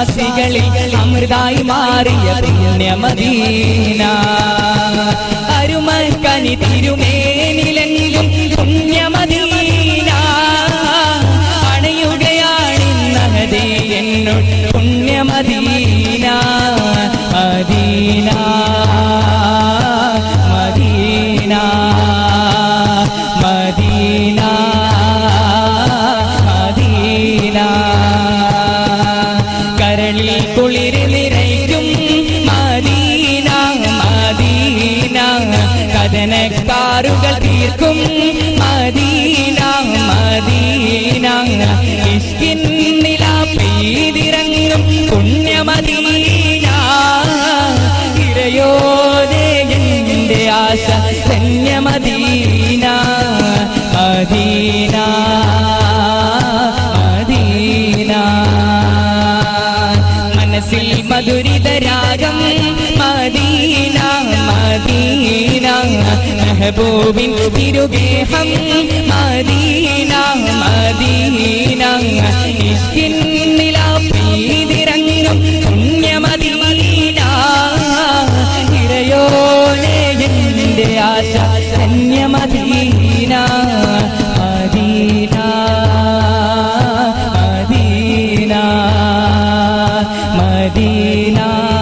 വിശ്വാസികളിൽ അമൃതായി മാറിയ പുണ്യമദീന. അരുമക്കനി തിരുമേനിലെങ്കിലും പുണ്യമദീന. അണയുകയാണിന്നഹദേ എന്നു പുണ്യമദീന. കുളിര് നിറയ്ക്കും മദീന മദീന. കഥനക്കാറുകൾ തീർക്കും മദീന മദീന. ഇഷ്കിൻ നില പെയ്തിറങ്ങും പുണ്യമദീന. ഇരയോദേ എന്റെ ആശ ധന്യമദീന. മദീന മദീന മനസ്സിൽ മധുരിതരാഗം. മദീന മദീന മെഹബൂബിൻ തിരുഗേഹം. മദീന മദീന ഇഷ്കിൻ നില പെയ്തിറങ്ങും പുണ്യമദീന. ഇരയോലെ എന്റെ ആശ ധന്യമദീന. दीना